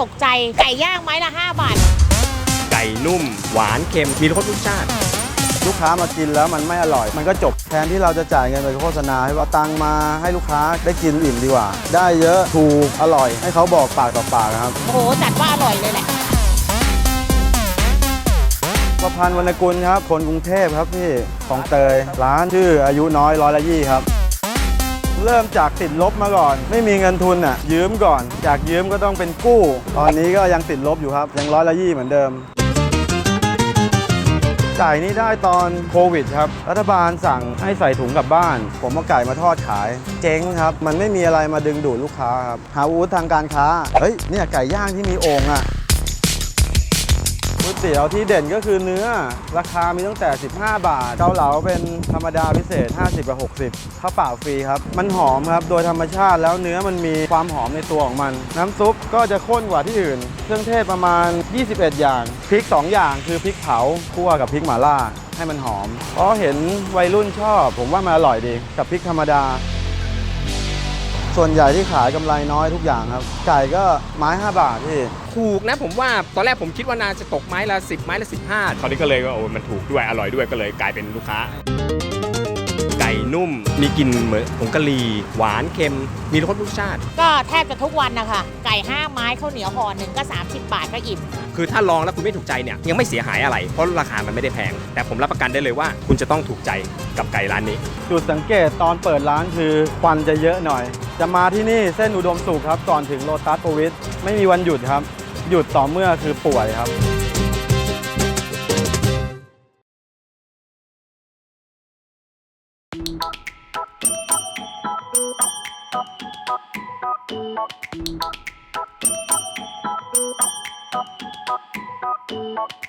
ตกใจ ไก่ย่างไม้ละ 5 บาท ไก่นุ่ม หวานเค็มมีรสทุกชาติ ลูกค้ามากินแล้วมันไม่อร่อย มันก็จบแทนที่เราจะจ่ายเงินไปโฆษณาให้ว่าตังค์มาให้ลูกค้าได้กินอิ่มดีกว่า ได้เยอะถูกอร่อย ให้เขาบอกปากต่อปากครับโอ้โหจัดว่าอร่อยเลยแหละประพันธ์วรรณกุลครับ คนกรุงเทพครับพี่ของเตยร้านชื่ออายุน้อยร้อยละยี่ครับ เริ่มจากติดลบมาก่อน ไม่มีเงินทุนอะ ยืมก่อน จากยืมก็ต้องเป็นกู้ ตอนนี้ก็ยังติดลบอยู่ครับ ยังร้อยละยี่เหมือนเดิมไก่นี่ได้ตอนโควิดครับ รัฐบาลสั่งให้ใส่ถุงกลับบ้าน ผมเอาไก่มาทอดขาย เจ๊งครับ มันไม่มีอะไรมาดึงดูดลูกค้าครับ หาอาวุธทางการค้า เฮ้ย เนี่ยไก่ย่างที่มีโอ่งอะ ก๋วยเตี๋ยวที่เด่นก็คือเนื้อ ราคามีตั้งแต่ 15 บาท เกาเหลาเป็นธรรมดาพิเศษ 50กับ60ข้าวเปล่าฟรีครับ มันหอมครับ โดยธรรมชาติแล้วเนื้อมันมีความหอมในตัวของมัน น้ำซุปก็จะข้นกว่าที่อื่น เครื่องเทศประมาณ 21 อย่าง พริก 2 อย่างคือพริกเผาคั่วกับพริกหม่าล่าให้มันหอม เพราะเห็นวัยรุ่นชอบ ผมว่ามันอร่อยดี กับพริกธรรมดา ส่วนใหญ่ที่ขายกำไรน้อยทุกอย่างครับ ไก่ก็ไม้ 5 บาทพี่ ถูกนะผมว่าตอนแรกผมคิดว่านาจะตกไม้ละ 10 ไม้ละ 15ตอนนี้ก็เลยว่าโอ้มันถูกด้วยอร่อยด้วยก็เลยกลายเป็นลูกค้า ไก่นุ่ม มีกลิ่นเหมือนผงกะหรี่หวานเค็ม มีรสทุกชาติ ก็แทบจะทุกวันนะคะไก่5ไม้ข้าวเหนียวห่อหนึ่งก็ 30 บาทก็อิ่มคือถ้าลองแล้วคุณไม่ถูกใจเนี่ยยังไม่เสียหายอะไร เพราะราคามันไม่ได้แพง แต่ผมรับประกันได้เลยว่า คุณจะต้องถูกใจกับไก่ร้านนี้ จุดสังเกตตอนเปิดร้านคือควันจะเยอะหน่อย จะมาที่นี่เส้นอุดมสุขครับก่อนถึงโลตัสโปรวิทไม่มีวันหยุดครับ หยุดต่อเมื่อคือป่วยครับ パッパッパッパッパッパッパッパッパッパッパッパッパッパッパッパッパッパッ。